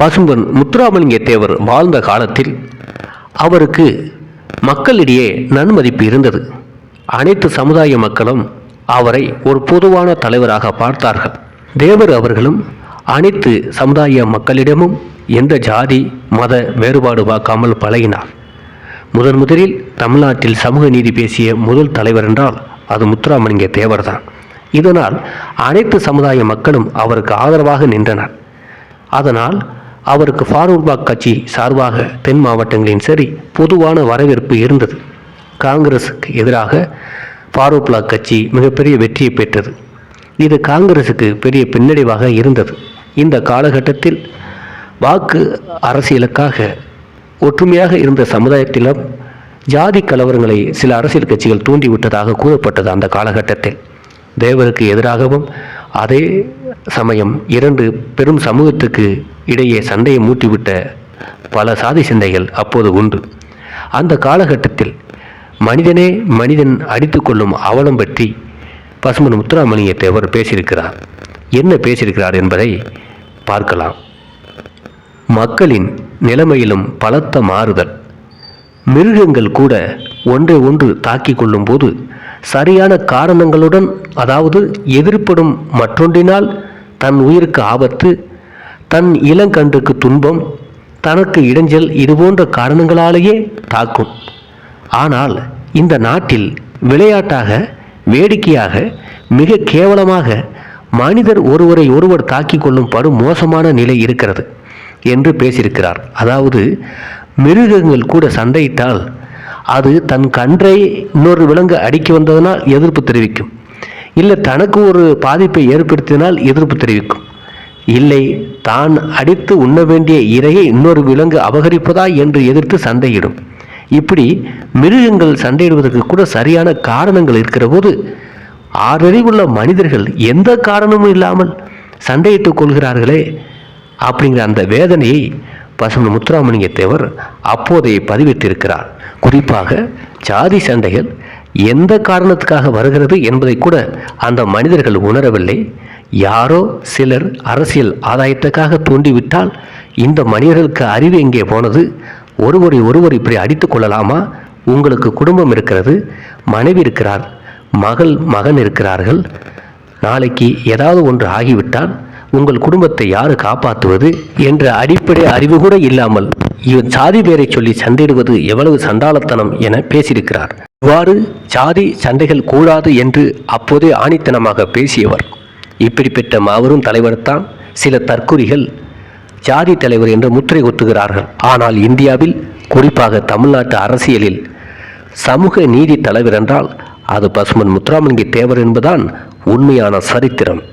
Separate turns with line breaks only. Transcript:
பசும்பன் முத்துராமலிங்க தேவர் வாழ்ந்த காலத்தில் அவருக்கு மக்களிடையே நன்மதிப்பு இருந்தது. அனைத்து சமுதாய மக்களும் அவரை ஒரு பொதுவான தலைவராக பார்த்தார்கள். தேவர் அவர்களும் அனைத்து சமுதாய மக்களிடமும் எந்த ஜாதி மத வேறுபாடு பார்க்காமல் பழகினார். முதன் முதலில் தமிழ்நாட்டில் சமூக நீதி பேசிய முதல் தலைவர் என்றால் அது முத்துராமலிங்க தேவர்தான் இதனால் அனைத்து சமுதாய மக்களும் அவருக்கு ஆதரவாக நின்றனர். அதனால் அவருக்கு ஃபாரூர்பாக் கட்சி சார்பாக தென் மாவட்டங்களின் சரி பொதுவான வரவேற்பு இருந்தது. காங்கிரஸுக்கு எதிராக ஃபாரூக்லாக் கட்சி மிகப்பெரிய வெற்றியை பெற்றது. இது காங்கிரஸுக்கு பெரிய பின்னடைவாக இருந்தது. இந்த காலகட்டத்தில் வாக்கு அரசியலுக்காக ஒற்றுமையாக இருந்த சமுதாயத்திலும் ஜாதி கலவரங்களை சில அரசியல் கட்சிகள் தூண்டிவிட்டதாக கூறப்பட்டது அந்த காலகட்டத்தில். தேவருக்கு எதிராகவும் அதே சமயம் இரண்டு பெரும் சமூகத்துக்கு இடையே சண்டையை மூட்டிவிட்ட பல சாதி சிந்தைகள் அப்போது உண்டு. அந்த காலகட்டத்தில் மனிதனே மனிதன் அடித்துக்கொள்ளும் அவலம் பற்றி பசுமன் முத்துராமலிங்க தேவர் பேசியிருக்கிறார். என்ன பேசியிருக்கிறார் என்பதை பார்க்கலாம். மக்களின் நிலைமையிலும் பலத்த மாறுதல். மிருகங்கள் கூட ஒன்றை ஒன்று தாக்கி கொள்ளும்போது சரியான காரணங்களுடன் அதாவது எதிர்ப்படும் மற்றொன்றினால் தன் உயிருக்கு ஆபத்து தன் இளங்கன்றுக்கு துன்பம் தனக்கு இடைஞ்சல் இதுபோன்ற காரணங்களாலேயே தாக்கும். ஆனால் இந்த நாட்டில் விளையாட்டாக வேடிக்கையாக மிக கேவலமாக மனிதர் ஒருவரை ஒருவர் தாக்கிக் கொள்ளும் படும் மோசமான நிலை இருக்கிறது என்று பேசியிருக்கிறார். அதாவது மிருகங்கள் கூட சண்டையிட்டால் அது தன் கன்றை இன்னொரு விலங்கு அடிக்க வந்ததனால் எதிர்ப்பு தெரிவிக்கும். இல்லை தனக்கு ஒரு பாதிப்பை ஏற்படுத்தினால் எதிர்ப்பு தெரிவிக்கும். இல்லை தான் அடித்து உண்ண வேண்டிய இரையை இன்னொரு விலங்கு அபகரிப்பதா என்று எதிர்த்து சண்டையிடும். இப்படி மிருகங்கள் சண்டையிடுவதற்கு கூட சரியான காரணங்கள் இருக்கிற போது ஆறறிவுள்ள மனிதர்கள் எந்த காரணமும் இல்லாமல் சண்டையிட்டுக் கொள்கிறார்களே அப்படிங்கிற அந்த வேதனையை பசுமன் முத்துராமலிங்க தேவர் அப்போதைய பதிவிட்டிருக்கிறார். குறிப்பாக ஜாதி சண்டைகள் எந்த காரணத்துக்காக வருகிறது என்பதை கூட அந்த மனிதர்கள் உணரவில்லை. யாரோ சிலர் அரசியல் ஆதாயத்துக்காக தூண்டிவிட்டால் இந்த மனிதர்களுக்கு அறிவு எங்கே போனது? ஒருவரை ஒருவர் இப்படி அடித்து கொள்ளலாமா? உங்களுக்கு குடும்பம் இருக்கிறது மனைவி இருக்கிறார் மகள் மகன் இருக்கிறார்கள். நாளைக்கு ஏதாவது ஒன்று ஆகிவிட்டால் உங்கள் குடும்பத்தை யார் காப்பாற்றுவது என்ற அடிப்படை அறிவு கூட இல்லாமல் இவன் சாதி பேரை சொல்லி சண்டையிடுவது எவ்வளவு சண்டாளத்தனம் என பேசியிருக்கிறார். இவ்வாறு சாதி சண்டைகள் கூடாது என்று அப்போதே ஆணித்தனமாக பேசியவர். இப்படிப்பட்ட மாபெரும் தலைவர்தான் சில தற்குறிகள் ஜாதி தலைவர் என்று முத்திரை குத்துகிறார்கள் ஆனால் இந்தியாவில் குறிப்பாக தமிழ்நாட்டு அரசியலில் சமூக நீதி தலைவர் என்றால் அது பசுமன் முத்துராமலிங்க தேவர் என்பதுதான் உண்மையான சரித்திரம்.